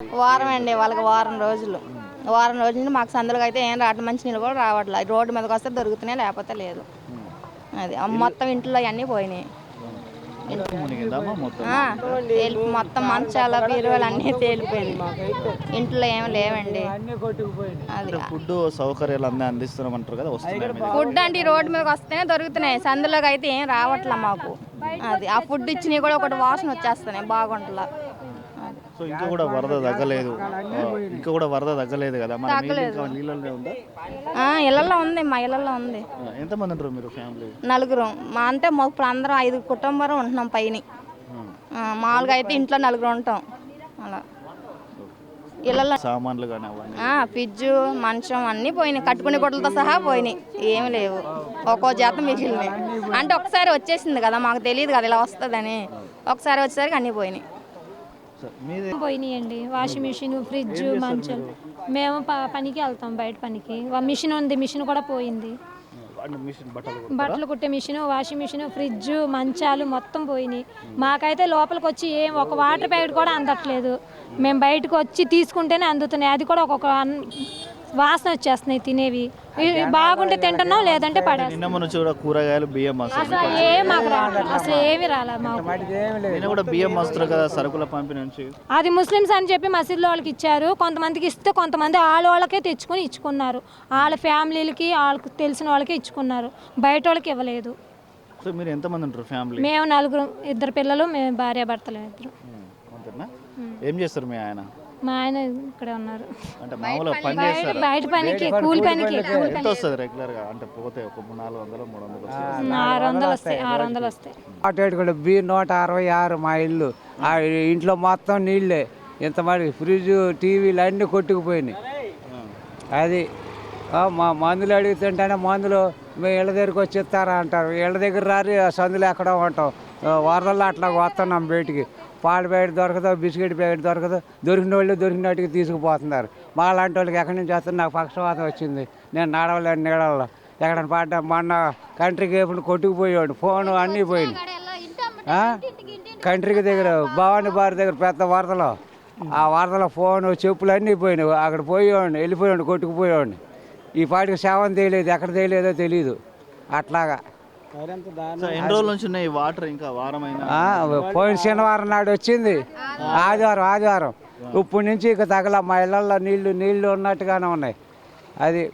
వారం అండి వాళ్ళకి వారం రోజులు. వారం రోజుల నుండి మాకు సందులకు అయితే ఏం రావట్లేదు మంచి నీళ్ళు కూడా రావట్లేదు రోడ్డు మీదకి వస్తే దొరుకుతున్నాయి లేకపోతే లేదు. అది మొత్తం ఇంట్లో అన్నీ పోయినాయి. మొత్తం మంచాల బీరువాలు అన్నీ తేలిపోయినాయి. ఇంట్లో ఏమి లేవండి. అది ఫుడ్ సౌకర్యాలు అన్నీ అందిస్తున్నామంటారు కదా వస్తున్నాయి మీకు. ఫుడ్ అంటే ఈ రోడ్డు మీదకి వస్తేనే దొరుకుతున్నాయి. సందులోకి అయితే ఏం రావట్లే మాకు. అది ఆ ఫుడ్ ఇచ్చినవి కూడా ఒకటి వాసన వచ్చేస్తున్నాయి బాగుంటలా. అది సో ఇంకా కూడా వరద తగ్గలేదు. ఇంకా కూడా వరద తగ్గలేదు కదా. మరి నీళ్ళు ఇంకా నీళ్ళలో ఉందా? ఇళ్ళల్లో ఉంది మా ఇళ్ళల్లో ఉంది. ఎంతమంది ఉంటారు మీరు ఫ్యామిలీ? నలుగురు. మా అంటే మా ఇప్పుడు అందరం ఐదు కుటుంబం ఉంటున్నాం పైన. మామూలుగా అయితే ఇంట్లో నలుగురు ఉంటాం. అలా. ఇళ్ళల్లో సామాన్లు ఫ్రిడ్జు మంచం అన్నీ పోయినాయి. కట్టుకునే గుడ్డలతో సహా పోయినాయి. ఏమి లేవు. ఒక్కో జాతం మిగిలినాయి అంటే ఒకసారి వచ్చేసింది కదా మాకు తెలియదు కదా ఇలా వస్తుందని. ఒకసారి వచ్చేసరికి అన్నీ పోయినాయి. పోయినాయండి. వాషింగ్ మిషన్ ఫ్రిడ్జ్ మంచం. మేము పనికి వెళ్తాం బయట పనికి. మిషన్ ఉంది మిషన్ కూడా పోయింది. బట్టలు కుట్టే మిషన్ వాషింగ్ మిషన్ ఫ్రిడ్జ్ మంచాలు మొత్తం పోయినాయి. మాకైతే లోపలికి వచ్చి ఏం ఒక వాటర్ ప్యాకెట్ కూడా అందట్లేదు. మేము బయటకు వచ్చి తీసుకుంటేనే అందుతున్నాయి. అది కూడా ఒక్కొక్క వాసన వచ్చేస్తున్నాయి తినేవి. బాగుంటే తింటున్నాం లేదంటే పడేస్తాం నిన్న కూరగాయలు బియ్యం అసలు ఏం మాకు రాలేదు అసలు ఏమి రాలే మాకు. నిన్న కూడా బియ్యం వస్తారు కదా సరుకుల పంపిణీ నుంచి. అది ముస్లిమ్స్ అని చెప్పి మసీదులో వాళ్ళకి ఇచ్చారు. కొంతమందికి ఇస్తే కొంతమంది వాళ్ళ వాళ్ళకే తెచ్చుకొని ఇచ్చుకున్నారు. వాళ్ళ ఫ్యామిలీలకి వాళ్ళకి తెలిసిన వాళ్ళకి ఇచ్చుకున్నారు. బయట వాళ్ళకి ఇవ్వలేదు. సో మీరు ఎంతమంది ఉంటారు ఫ్యామిలీ? మేము నలుగురు ఇద్దరు పిల్లలు మేము భార్య భర్తలు ఇద్దరు ఏం చేస్తారు మీ ఆయన? మా ఆయన ఇక్కడే ఉన్నారు. అంటే మామూలుగా పని బయట చేస్తారు. బయట పనికి కూలి పనికి. కూలి ఎంత వస్తుంది రెగ్యులర్గా? అంటే పోతే ఒక మూడు నాలుగు వందలు మూడు వందలు వస్తుంది పని ఆరు వందలు వస్తాయి ఆరు వందలు వస్తాయి. అటు కూడా బి నూట అరవై ఆరు మా ఇల్లు. ఆ ఇంట్లో మొత్తం నీళ్ళే. ఇంత మరి ఫ్రిడ్జ్ టీవీలు అన్నీ కొట్టుకుపోయినాయి. అది ఆ, మా మందులు అడుగుతుంటేనే మందులు మీ ఇళ్ళ దగ్గరికి వచ్చి ఇస్తారా అంటారు. ఇళ్ళ దగ్గర రారి ఆ సందులో ఎక్కడో ఉంటాం. వరదల్లో అట్లా వస్తున్నాం బయటికి. పాల ప్యాకెట్ దొరకదు బిస్కెట్ ప్యాకెట్ దొరకదు. దొరికిన వాళ్ళు దొరికినట్టుగా తీసుకుపోతున్నారు. మా లాంటి వాళ్ళకి ఎక్కడి నుంచి వస్తుంది? నాకు పక్షవాతం వచ్చింది. నేను నడవలేను నీళ్ళలో ఎక్కడ పాట మొన్న కంట్రీకి ఎప్పుడు కొట్టుకుపోయాడు ఫోన్ అన్నీ పోయినాయి. కంట్రీకి దగ్గర భవానీ బారి దగ్గర పెద్ద వరదలో. ఆ వరదలో ఫోన్ చెప్పులు అన్నీ పోయినాయి. అక్కడ పోయేవాడిని వెళ్ళిపోయాడు కొట్టుకుపోయేవాడిని. ఈ పాటికి శవం తెలియదు ఎక్కడ తెలియదో తెలియదు అట్లాగా. ఎన్ని రోజుల నుంచి ఉన్నాయి ఈ వాటర్ ఇంకా ఆ, పోయిన శనివారం నాడు వచ్చింది. ఆదివారం ఆదివారం. ఇప్పుడు నుంచి ఇక తగల మా ఇళ్ళల్లో నీళ్ళు నీళ్ళు ఉన్నట్టుగానే ఉన్నాయి. అది